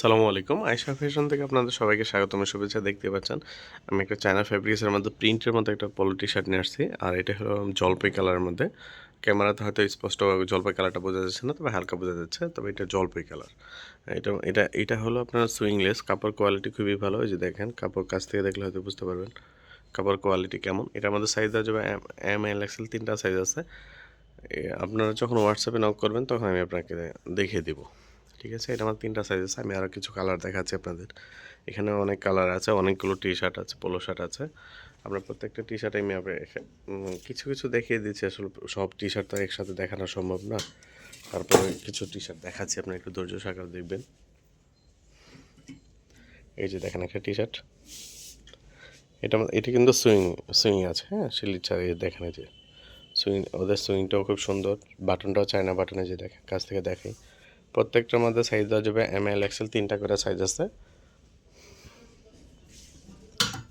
সালামু আলাইকুম। আয়শা ফ্যাশন থেকে আপনাদের সবাইকে স্বাগতম, শুভেচ্ছা দেখতে পাচ্ছেন। আমি একটা চায়না ফ্যাব্রিক্সের মধ্যে প্রিন্টের মধ্যে একটা পলো টি শার্ট নিয়ে আসছি, আর এটা হলো জলপাই কালারের মধ্যে। ক্যামেরাতে হয়তো স্পষ্ট জলপাই কালারটা বোঝা যাচ্ছে না, তবে হালকা বোঝা যাচ্ছে, তবে এটা জলপাই কালার। এটা এটা এটা হলো আপনার সুইংলেস, কাপড় কোয়ালিটি খুবই ভালো যে দেখেন, কাপড় কাছ থেকে দেখলে হয়তো বুঝতে পারবেন কাপড় কোয়ালিটি কেমন। এটা আমাদের সাইজ দেওয়া যাবে এম এল এক্সেল তিনটা সাইজ আছে। আপনারা যখন হোয়াটসঅ্যাপে নক করবেন, তখন আমি আপনাকে দেখিয়ে দিব। ঠিক আছে? এটা আমার তিনটা সাইজ আছে আমি আরও কিছু কালার দেখাচ্ছি আপনাদের। এখানে অনেক কালার আছে, অনেকগুলো টি শার্ট আছে পোলো শার্ট আছে। আপনার প্রত্যেকটা টি শার্ট আমি কিছু কিছু দেখিয়ে দিচ্ছি, আসলে সব টি শার্ট তো একসাথে দেখানো সম্ভব না। তারপরে কিছু টি শার্ট দেখাচ্ছি, আপনার একটু ধৈর্য সাকার দেখবেন। এই যে দেখেন একটা টি শার্ট এটা এটা কিন্তু সুইং সুইং আছে হ্যাঁ? চার এই দেখেন যে। সুইং ওদের সুইংটাও খুব সুন্দর। বাটনটাও চায়না বাটনে যে দেখেন, কাছ থেকে দেখাই। প্রত্যেকটার মধ্যে সাইজ দেওয়া যাবে এম এল এক্সেল তিনটা করে সাইজ আছে।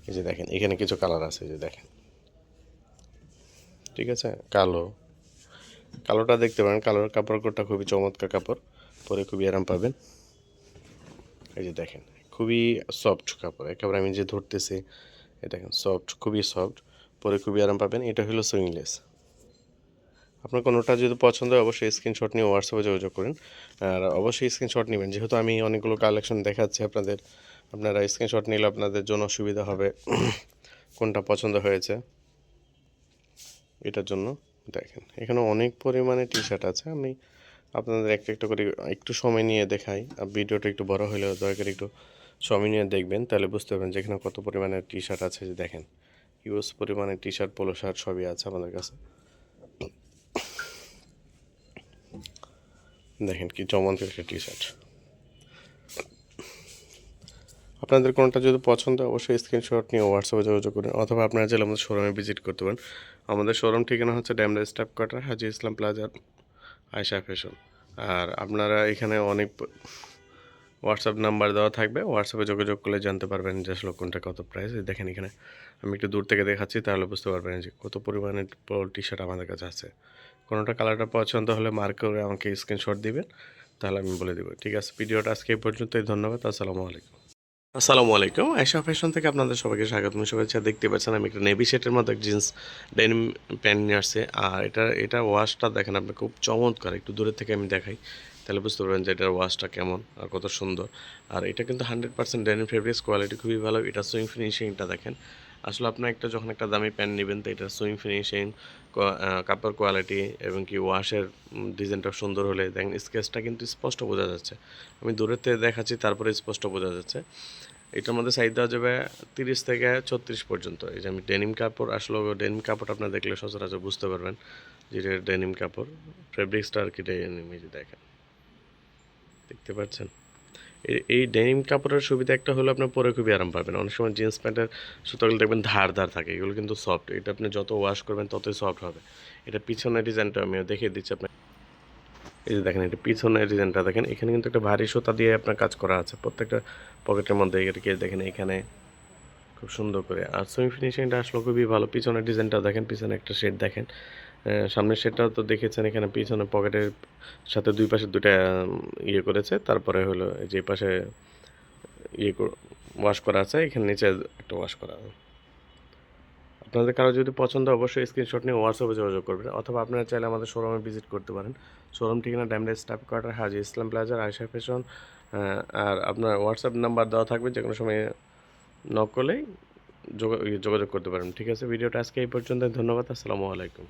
এই যে দেখেন, এখানে কিছু কালার আছে, এই যে দেখেন। ঠিক আছে? কালো। কালোটা দেখতে পারেন, কালোর কাপড় কোটটা খুবই চমৎকার কাপড়, পরে খুবই আরাম পাবেন। এই যে দেখেন, খুবই সফট কাপড়, একেবারে আমি যে ধরতেছি, এই দেখেন সফট খুবই সফট পরে খুবই আরাম পাবেন। এটা হলো সুইংলেস আপনার কোনোটা যদি পছন্দ হয়, অবশ্যই স্ক্রিনশট নিয়ে হোয়াটসঅ্যাপে যোগাযোগ করেন। আর অবশ্যই স্ক্রিনশট নেবেন। যেহেতু আমি অনেকগুলো কালেকশন দেখাচ্ছি আপনাদের, আপনারা স্ক্রিনশট নিলে আপনাদের জন্য সুবিধা হবে কোনটা পছন্দ হয়েছে। এটার জন্য দেখেন, এখানে অনেক পরিমাণে টি শার্ট আছে। আমি আপনাদের একটা একটা করে একটু সময় নিয়ে দেখাই। ভিডিওটা একটু বড় হলেও দয়া করে একটু সময় নিয়ে দেখবেন, তাহলে বুঝতে পারবেন যে এখানে কত পরিমাণে টি শার্ট আছে। যে দেখেন ইউজ পরিমাণে টি শার্ট পোলো শার্ট সবই আছে আমাদের কাছে। দেখেন কি চমৎকার একটা টি শার্ট আপনাদের কোনটা যদি পছন্দ, অবশ্যই স্ক্রিনশট নিয়ে হোয়াটসঅ্যাপে যোগাযোগ করুন, অথবা আপনারা চাইলে আমাদের শোরুমে ভিজিট করতে পারেন। আমাদের শোরুম ঠিকানা হচ্ছে ড্যামরা স্টাফ কোয়ার্টার হাজি ইসলাম প্লাজার আয়সা ফ্যাশন আর আপনারা এখানে অনেক হোয়াটসঅ্যাপ নাম্বার দেওয়া থাকবে হোয়াটসঅ্যাপে যোগাযোগ করলে জানতে পারবেন যে আসলে কোনটা কত প্রাইস দেখেন এখানে, আমি একটু দূর থেকে দেখাচ্ছি, তাহলে বুঝতে পারবেন যে কত পরিমাণে টি শার্ট আমাদের কাছে আছে। কোনোটা কালারটা পছন্দ হলে মার্ক করে আমাকে স্ক্রিনশট দিবেন, তাহলে আমি বলে দেবো। ঠিক আছে, ভিডিওটা আজকে এই পর্যন্তই, ধন্যবাদ, আসসালামু আলাইকুম। আসসালামু আলাইকুম আয়সা ফ্যাশন থেকে আপনাদের সবাইকে স্বাগতম শুভেচ্ছা, দেখতে পাচ্ছেন আমি একটা নেভি সেটের মধ্যে জিন্স ডেনিম প্যান্ট নিয়ে আসছে। আর এটা এটা ওয়াশটা দেখেন আপনি খুব চমৎকার, একটু দূরের থেকে আমি দেখাই, তাহলে বুঝতে পারবেন যে এটার ওয়াশটা কেমন আর কত সুন্দর। আর এটা কিন্তু hundred percent denim fabrics quality খুবই ভালো, এটা সুইং ফিনিশিংটা দেখেন। আসলে আপনার একটা যখন একটা দামি প্যান্ট নেবেন, তো এটা সুইং ফিনিশিং কাপড় কোয়ালিটি এবং কি ওয়াশের ডিজাইনটা সুন্দর হলে দেখেন স্কেচটা কিন্তু স্পষ্ট বোঝা যাচ্ছে। আমি দূরের থেকে দেখাচ্ছি, তারপরে স্পষ্ট বোঝা যাচ্ছে। এটার মধ্যে সাইজ দেওয়া যাবে তিরিশ থেকে ছত্রিশ পর্যন্ত। এই যে আমি ডেনিম কাপড়, আসলে ডেনিম কাপড় আপনার দেখলে সচরাচর বুঝতে পারবেন যে এটা ডেনিম কাপড়। ফেব্রিক্সটা আর কি ডেনিম দেখেন। দেখতে পাচ্ছেন? এই- ডেনিম কাপড়ের সুবিধা একটা হলো আপনার পরে খুবই আরাম পাবেন। অনেক সময় জিন্স প্যান্টের সুতোগুলো দেখবেন ধার ধার থাকে, এগুলো কিন্তু সফট এটা আপনি যত ওয়াশ করবেন ততই সফট হবে। এটা পিছনের ডিজাইনটা আমি দেখিয়ে দিচ্ছি আপনার এই যে দেখেন, এটা পিছনের ডিজাইনটা দেখেন, এখানে কিন্তু একটা ভারী সুতা দিয়ে আপনার কাজ করা আছে। প্রত্যেকটা পকেটের মধ্যে এটাকে দেখেন, এখানে খুব সুন্দর করে। আর সুইং ফিনিশিংটা আসলে খুবই ভালো। পিছনের ডিজাইনটা দেখেন, পিছনে একটা শেড দেখেন। সামনের শেডটাও তো দেখেছেন, এখানে পিছনে পকেটের সাথে দুই পাশে দুটা ইয়ে করেছে। তারপরে হলো যে পাশে ইয়ে ওয়াশ করা আছে, এখানে নিচে একটা ওয়াশ করা আপনাদের কারও যদি পছন্দ, অবশ্যই স্ক্রিনশট নিয়ে হোয়াটসঅ্যাপে যোগাযোগ করবেন, অথবা আপনারা চাইলে আমাদের শোরুমে ভিজিট করতে পারেন। শোরুম ঠিকানা ড্যামরা স্টাফ কোয়ার্টার হাজি ইসলাম প্লাজার আয়সা ফ্যাশন আর আপনার হোয়াটসঅ্যাপ নাম্বার দেওয়া থাকবে যে কোনো সময় নক করলেই যোগা- যোগাযোগ করতে পারেন। ঠিক আছে, ভিডিওটা আজকে এই পর্যন্ত ধন্যবাদ, আসসালামু আলাইকুম।